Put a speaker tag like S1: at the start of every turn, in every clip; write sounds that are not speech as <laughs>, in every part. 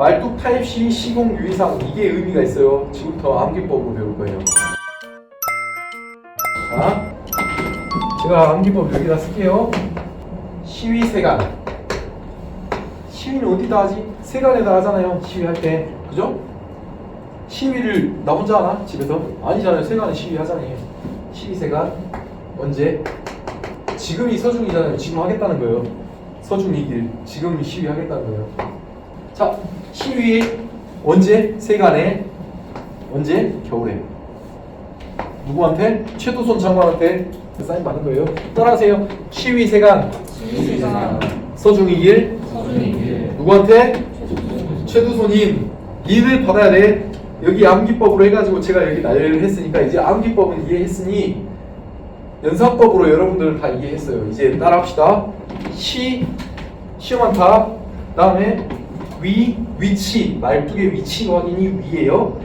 S1: 말뚝 타입 C 시공 유의사항 이게 의미가 있어요. 지금부터 암기법으로 배울 거예요. 자, 제가 암기법 여기다 쓸게요. 시위 세간. 시위는 어디다 하지? 세간에다 하잖아요. 시위할 때, 그죠? 시위를 나 혼자 하나? 집에서? 아니잖아요. 세간에 시위 하잖아요. 시위 세간 언제? 지금이 서중이잖아요. 지금 하겠다는 거예요. 서중 이길 지금 시위 하겠다는 거예요. 자, 시위 언제? 세간에 언제? 겨울에. 누구한테? 최도선 장관한테 사인 받은 거예요. 따라하세요. 시위 세간 서중이길 누구한테? 최두손인 일을 받아야 돼. 여기 암기법으로 해가지고 제가 여기 난리를 했으니까 이제 암기법은 이해했으니 연산법으로 여러분들 다 이해했어요. 이제 따라합시다. 시 시험한 탑 다음에 위 위치 말뚝의 위치 확인이 위에요.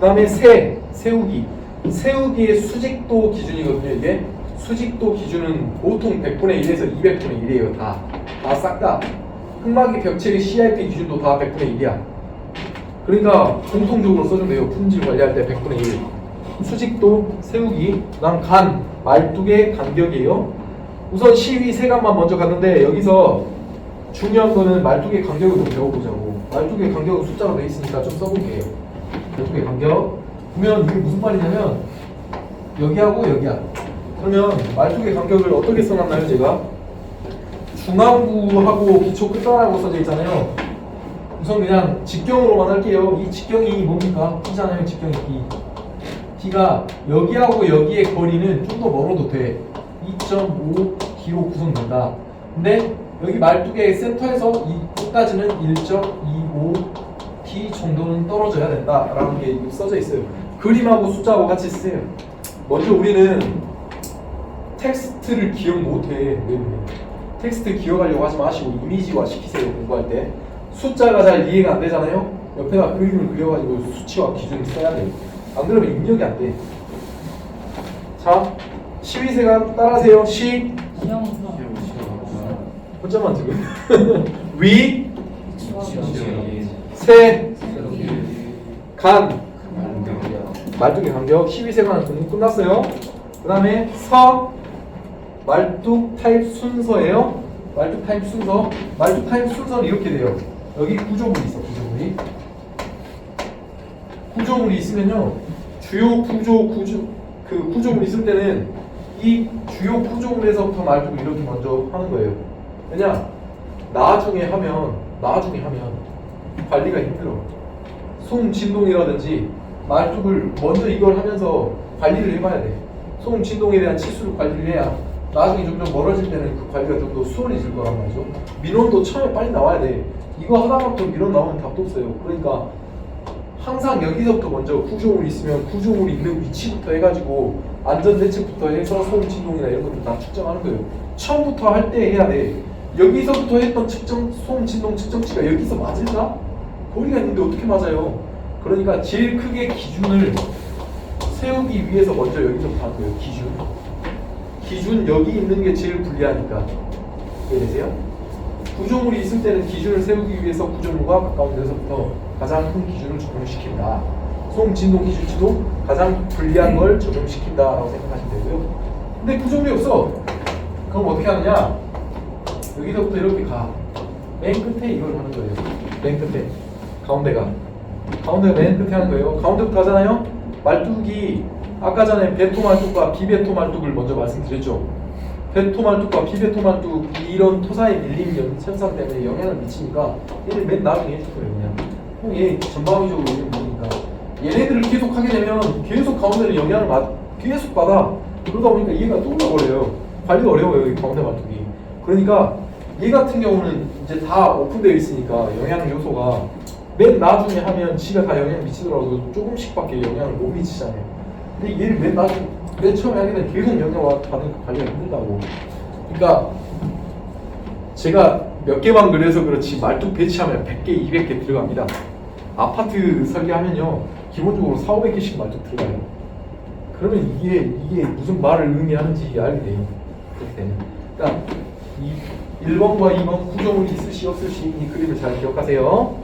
S1: 그 다음에 세 세우기 세우기의 수직도 기준이거든요. 이게 수직도 기준은 보통 100분의 1에서 200분의 1이에요. 다 다 싹 다. 흑막이 벽체의 CIP 기준도 다 100분의 1이야. 그러니까 공통적으로 써주면 돼요. 품질 관리할 때 100분의 1. 수직도 세우기, 그다음 간, 말뚝의 간격이에요. 우선 시위 세간만 먼저 갔는데 여기서 중요한 거는 말뚝의 간격을 좀 배워보자고. 말뚝의 간격은 숫자로 돼 있으니까 좀 써볼게요. 말뚝의 간격. 보면 이게 무슨 말이냐면 여기하고 여기야. 그러면 말뚝의 간격을 어떻게 써놨나요, 제가? 중앙부하고 기초 끝단하고 써져 있잖아요. 우선 그냥 직경으로만 할게요. 이 직경이 뭡니까? T잖아요, 직경이 T. T가 여기하고 여기의 거리는 좀 더 멀어도 돼. 2.5T로 구성된다. 근데 여기 말뚝의 센터에서 이 끝까지는 1.25T 정도는 떨어져야 된다라는 게 써져 있어요. 그림하고 숫자하고 같이 쓰세요. 먼저 우리는 텍스트를 기억 못해. 텍스트 기억하려고 하지 마시고 이미지화 시키세요 공부할 때. 숫자가 잘 이해가 안 되잖아요? 옆에다 그림을 그려가지고 수치와 기준을 써야 돼 안 그러면 입력이 안 돼. 자 시위세간 따라하세요. 시 혼자만 지금 <laughs> 위, 세, 간 말뚝의 간격 시위세간은 공부 끝났어요 그 다음에 서 말뚝 타입 순서예요. 말뚝 타입 순서. 말뚝 타입 순서는 이렇게 돼요. 여기 구조물이 있어. 구조물이. 구조물이 있으면요. 주요 구조 구조 그 구조물 있을 때는 이 주요 구조물에서부터 말뚝을 이렇게 먼저 하는 거예요. 왜냐? 나중에 하면 나중에 하면 관리가 힘들어. 소음 진동이라든지 말뚝을 먼저 이걸 하면서 관리를 해봐야 돼. 소음 진동에 대한 치수를 관리를 해야 나중에 점점 멀어질 때는 그 관리가 좀 더 수월해질 거란 말이죠. 민원도 처음에 빨리 나와야 돼. 이거 하다가부터 민원 나오면 답도 없어요. 그러니까 항상 여기서부터 먼저 구조물이 있으면 구조물이 있는 위치부터 해가지고 안전 대책부터 해서 소음 진동이나 이런 것들 다 측정하는 거예요. 처음부터 할 때 해야 돼. 여기서부터 했던 측정 소음 진동 측정치가 여기서 맞을까? 거리가 있는데 어떻게 맞아요? 그러니까 제일 크게 기준을 세우기 위해서 먼저 하는 거예요. 기준. 기준 여기 있는 게 제일 불리하니까. 이해되세요? 구조물이 있을 때는 기준을 세우기 위해서 구조물과 가까운 데서부터 가장 큰 기준을 적용시킨다. 소음 진동 기준치도 가장 불리한 걸 적용시킨다라고 생각하시면 되고요. 근데 구조물이 없어. 그럼 어떻게 하느냐? 여기서부터 이렇게 가. 맨 끝에 이걸 하는 거예요. 맨 끝에. 가운데가. 가운데가 맨 끝에 하는 거예요. 가운데부터 하잖아요. 말뚝이 아까 전에 베토 말뚝과 비베토 말뚝을 먼저 말씀드렸죠. 베토 말뚝과 비베토 말뚝 이런 토사의 밀림 연- 현상 때문에 영향을 미치니까 얘를 맨 나중에 해줄 거예요. 그냥 형, 얘 전방위적으로 얘 보니까 얘네들을 계속 하게 되면 계속 가운데를 영향을 받, 계속 받아. 그러다 보니까 얘가 뚫려버려요. 관리가 어려워요. 이 가운데 말뚝이. 그러니까 얘 같은 경우는 이제 다 오픈되어 있으니까 영향 요소가 맨 나중에 하면 지가 다 영향 미치더라도 조금씩밖에 영향을 못 미치잖아요. 근데 얘를 맨 나중에 맨 처음에 하게 되면 계속 영향을 받으니까 관리가 힘들다고. 그러니까 제가 몇 개만 그래서 그렇지 말뚝 배치하면 100개, 200개 들어갑니다. 아파트 설계하면요 기본적으로 4, 500개씩 말뚝 들어가요. 그러면 이게 이게 무슨 말을 의미하는지 알게 돼요. 그렇게 되면. 그러니까 이 1번과 2번 구조물이 있을시 없을시 이 그림을 잘 기억하세요.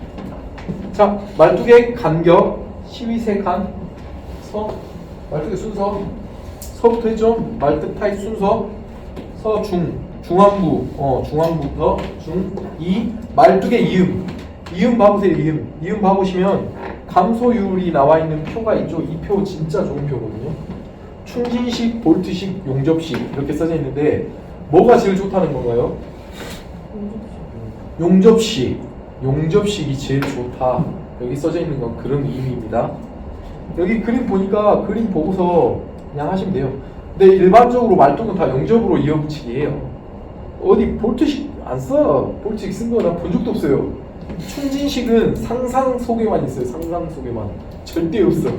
S1: 자, 말뚝의 간격, 시위세 간, 서, 말뚝의 순서, 서부터 했죠? 말뚝 타입 순서, 서, 중, 중앙부, 어, 중앙부터 중, 이, 말뚝의 이음, 이음 봐보세요, 이음. 이음 봐보시면 감소율이 나와 있는 표가 있죠? 이 표 진짜 좋은 표거든요. 충진식, 볼트식, 용접식 이렇게 써져 있는데 뭐가 제일 좋다는 건가요? 용접식, 용접식이 제일 좋다. 여기 써져 있는 건 그런 의미입니다. 여기 그림 보니까 그림 보고서 그냥 하시면 돼요. 근데 일반적으로 말뚝은 다 용접으로 이어붙이기예요. 어디 볼트식 안 써. 볼트식 쓴 거 나 본 적도 없어요. 충진식은 상상 속에만 있어요. 상상 속에만 절대 없어.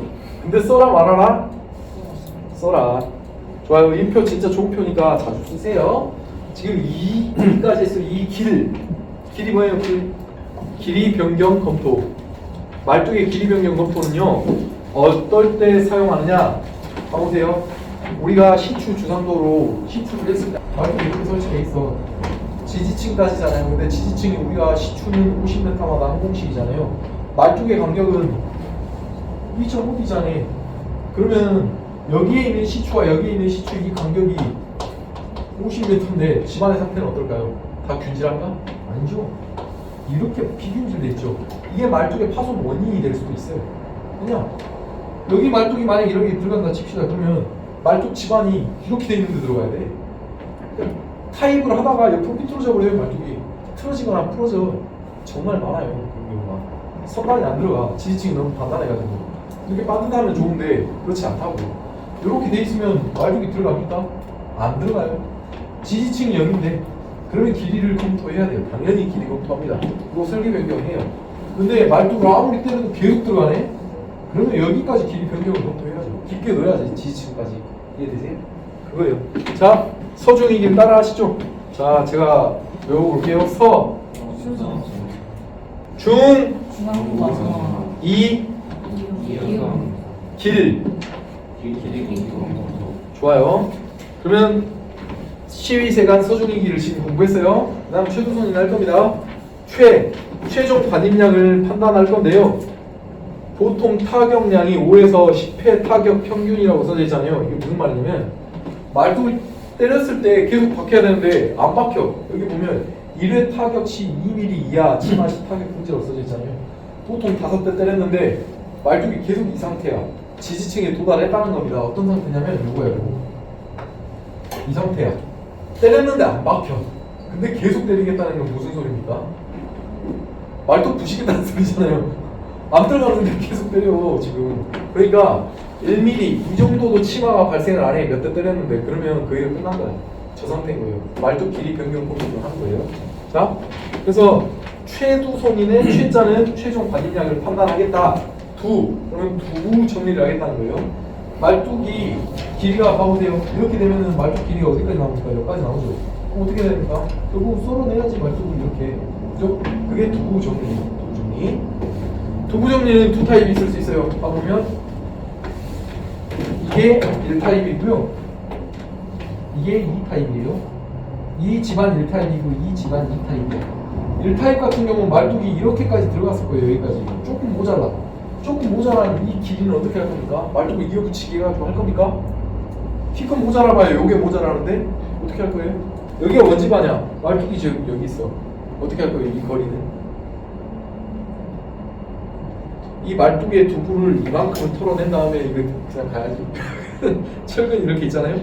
S1: 근데 써라 말아라. 써라. 좋아요. 이 표 진짜 좋은 표니까 자주 쓰세요. 지금 2까지 했어요. 이 길. 길이 뭐예요? 길? 길이 변경 검토. 말뚝의 길이 변경 검토는요. 어떨 때 사용하느냐? 봐보세요. 우리가 시추 주상도로 시추를 했을 때 말뚝 이렇게 설치돼 있어. 지지층까지잖아요. 근데 지지층이 우리가 시추는 50m마다 한 공씩이잖아요. 말뚝의 간격은 2.5D잖아요. 그러면 여기에 있는 시추와 여기에 있는 시추 이 간격이 50m인데 집안의 상태는 어떨까요? 다 균질한가? 아니죠. 이렇게 비균질돼 있죠. 이게 말뚝의 파손 원인이 될 수도 있어요. 그냥 여기 말뚝이 만약 이렇게 들어간다 칩시다. 그러면 말뚝 집안이 이렇게 돼 있는 데 들어가야 돼. 타입을 하다가 옆으로 삐뚤어져 버려요 말뚝이. 틀어지거나 풀어져. 정말 많아요 그런 경우가. 선반이 안 들어가. 지지층이 너무 단단해가지고. 이렇게 반듯하면 좋은데 그렇지 않다고. 이렇게 돼 있으면 말뚝이 들어갑니까? 안 들어가요. 지지층이 여기인데 그러면 길이를 검토해야 돼요. 당연히 길이 검토합니다. 그거 설계 변경해요. 근데 말뚝을 아무리 때려도 계속 들어가네? 그러면 여기까지 길이 변경을 검토해야죠. 깊게 넣어야지 지지층까지. 이해되세요? 그거예요. 자, 서중이길 따라 하시죠. 자, 제가 외워볼게요. 서, 중, 이, 길. 좋아요. 그러면 시위세간 서준이기를 지금 공부했어요. 그 다음 최두선이 할 겁니다. 최 최종 반입량을 판단할 건데요. 보통 타격량이 5에서 10회 타격 평균이라고 써져 있잖아요. 이게 무슨 말이냐면 말뚝을 때렸을 때 계속 박혀야 되는데 안 박혀. 여기 보면 1회 타격 시 2mm 이하 치마 시 타격 품지라고 써져 있잖아요. 보통 다섯 대 때렸는데 말뚝이 계속 이 상태야. 지지층에 도달했다는 겁니다. 어떤 상태냐면 이거예요. 이 상태야. 때렸는데 안 박혀. 근데 계속 때리겠다는 건 무슨 소리입니까? 말뚝 부시겠다는 소리잖아요. 안 들어가는데 계속 때려 지금. 그러니까 1mm 이 정도도 치마가 발생을 안 해. 몇 대 때렸는데 그러면 그 일은 끝난 거야. 저 상태인 거예요. 말뚝 길이 변경 공식을 하는 거예요. 자, 그래서 최두 손인의 최자는 최종 반입량을 판단하겠다. 두, 그러면 두 정리를 하겠다는 거예요. 말뚝이 길이가 봐보세요. 이렇게 되면은 말뚝 길이가 어디까지 나옵니까? 여기까지 나오죠. 그럼 어떻게 됩니까? 결국 썰어내야지 말뚝을 이렇게. 그죠? 그게 두부 정리. 두부 정리. 두부 정리는 두 타입이 있을 수 있어요. 봐보면 이게 1타입이고요. 이게 2타입이에요. 이 집안 1타입이고 이 집안 2타입이에요. 1타입 같은 경우는 말뚝이 이렇게까지 들어갔을 거예요. 여기까지. 조금 모자라. 조금 모자란 이 길이는 어떻게 할 겁니까? 말뚝을 이어붙이기 해가지고 할 겁니까? 키 큰 모자라 봐요. 요게 모자라는데 어떻게 할 거예요? 여기가 원집아냐? 말뚝이 지금 여기 있어. 어떻게 할 거예요? 이 거리는? 이 말뚝의 두부를 이만큼을 털어낸 다음에 이거 그냥 가야지. <laughs> 철근 이렇게 있잖아요.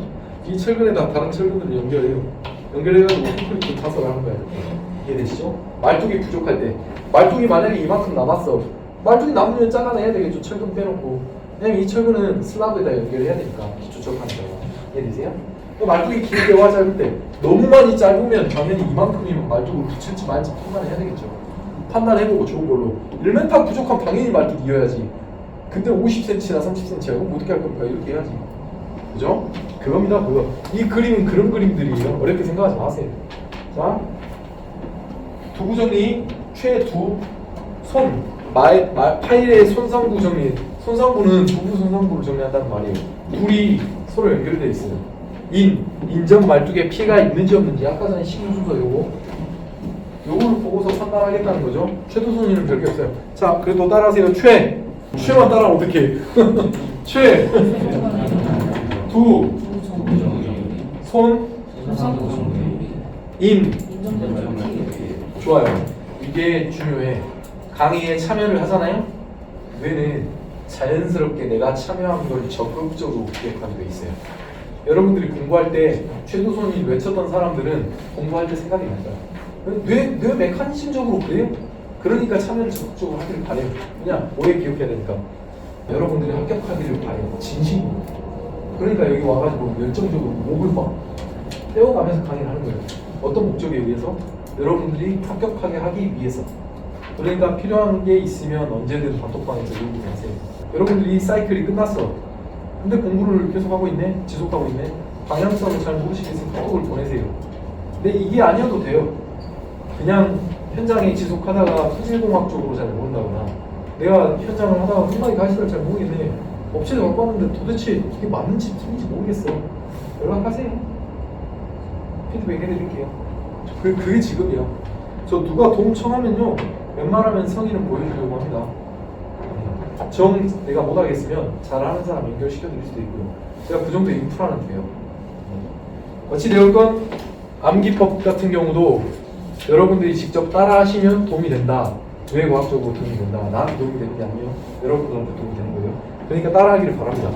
S1: 이 철근에다 다른 철근들을 연결해요. 연결해가지고 콘크리트 타서 하는 거예요. 이해되시죠? 말뚝이 부족할 때. 말뚝이 만약에 이만큼 남았어. 말뚝이 남으면 잘라내야 되겠죠. 철근 빼놓고. 왜냐면 이 철근은 슬라브에다 연결해야 되니까. 거야. 이해되세요? 그 말뚝이 길 때와 짧을 때 너무 많이 짧으면 당연히 이만큼이면 말뚝을 붙일지 말지 판단해야 되겠죠. 판단해보고 좋은 걸로 1m 부족하면 당연히 말뚝 이어야지 근데 50cm나 30cm야 그럼 어떻게 할 겁니까 이렇게 해야지 그죠? 그겁니다 그거 이 그림은 그런 그림들이에요 어렵게 생각하지 마세요 자 두부 정리 최두 손 말, 말, 파일의 손상부 정리 손상부는 두부 손상부를 정리한다는 말이에요 둘이 서로 연결되어 있어요 인 인정 말뚝에 피해가 있는지 없는지 아까 전에 식물 순서 요거 요걸 보고서 판단하겠다는 거죠. 최도선이는 별게 없어요. 자, 그래도 따라하세요. 최. 최만 따라하면 어떡해. <laughs> 최. 두. 손. 임. 좋아요. 이게 중요해. 강의에 참여를 하잖아요. 뇌는 자연스럽게 내가 참여한 걸 적극적으로 기억하게 돼 있어요. 여러분들이 공부할 때 최도선이 외쳤던 사람들은 공부할 때 생각이 날 거야. 뇌, 뇌 메커니즘적으로 그래요. 그러니까 참여를 적극적으로 하기를 바래요. 그냥 오래 기억해야 되니까. 여러분들이 합격하기를 바래요. 진심으로. 그러니까 여기 와가지고 열정적으로 목을 막 떼어가면서 강의를 하는 거예요. 어떤 목적에 의해서? 여러분들이 합격하게 하기 위해서. 그러니까 필요한 게 있으면 언제든 단톡방에서 요구하세요. 여러분들이 이 사이클이 끝났어. 근데 공부를 계속 하고 있네, 지속하고 있네. 방향성을 잘 모르시겠으면 카톡을 보내세요. 근데 이게 아니어도 돼요. 그냥 현장에 지속하다가 수질공학 쪽으로 잘 모른다거나 내가 현장을 하다가 홈마이 가시를 잘 모르겠네. 업체를 갖고 왔는데 도대체 이게 맞는지 틀린지 모르겠어. 연락하세요. 피드백 해드릴게요. 그, 그게 직업이야. 저 누가 도움 청하면요, 웬만하면 성의는 보여주려고 합니다. 정 내가 못하겠으면 잘하는 사람 연결시켜 드릴 수도 있고요. 제가 그 정도 인프라는 돼요. 어찌 되었건 암기법 같은 경우도 여러분들이 직접 따라 하시면 도움이 된다. 뇌과학적으로 도움이 된다. 나한테 도움이 되는 게 아니에요. 여러분들한테 도움이 되는 거예요. 그러니까 따라 하기를 바랍니다.